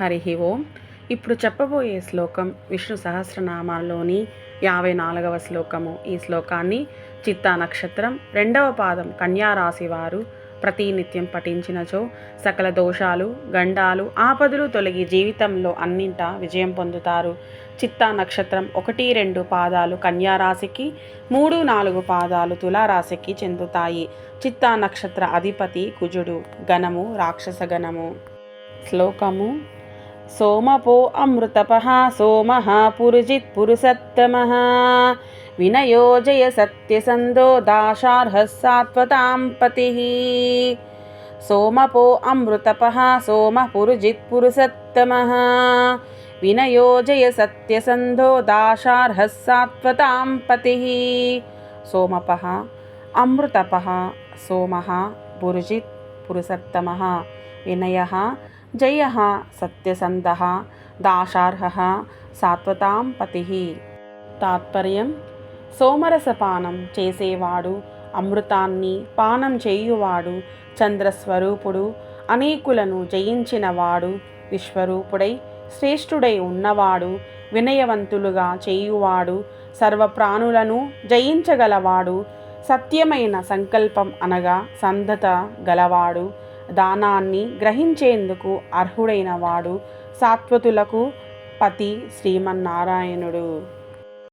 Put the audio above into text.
హరి ఓం. ఇప్పుడు చెప్పబోయే శ్లోకం విష్ణు సహస్రనామాల్లోని యాభై నాలుగవ శ్లోకము. ఈ శ్లోకాన్ని చిత్తా నక్షత్రం రెండవ పాదం కన్యారాశి వారు ప్రతినిత్యం పఠించినచో సకల దోషాలు గండాలు ఆపదలు తొలగి జీవితంలో అన్నింటా విజయం పొందుతారు. చిత్తా నక్షత్రం ఒకటి రెండు పాదాలు కన్యారాశికి మూడు నాలుగు పాదాలు తులారాశికి చెందుతాయి. చిత్తా నక్షత్ర అధిపతి కుజుడు గణము రాక్షస గణము శ్లోకము సోమపో అమృతపః సోమ పురుజిత్ పురుషత్తమః వినయో జయ సత్యసందో దాశార్హ సాత్వతాం పతిः. సోమపో అమృతపః సోమ పురుజిత్ పురుషత్తమः వినయో జయ సత్యసంధో దాశార్హ సాత్వతాం పతిः. సోమపः అమృతపः సోమः పురుజిత్ పురుషత్తమः వినయ జయ సత్యసంధ దాశార్హ సాత్వతాం పతి తాత్పర్యం సోమరసపానం చేసేవాడు అమృతాన్ని పానం చేయువాడు చంద్రస్వరూపుడు అనేకులను జయించినవాడు విశ్వరూపుడై శ్రేష్ఠుడై ఉన్నవాడు వినయవంతులుగా చేయువాడు సర్వప్రాణులను జయించగలవాడు సత్యమైన సంకల్పం అనగా సంధత గలవాడు దానాన్ని గ్రహించేందుకు అర్హుడైన వాడు సాత్వతులకు పతి శ్రీమన్నారాయణుడు.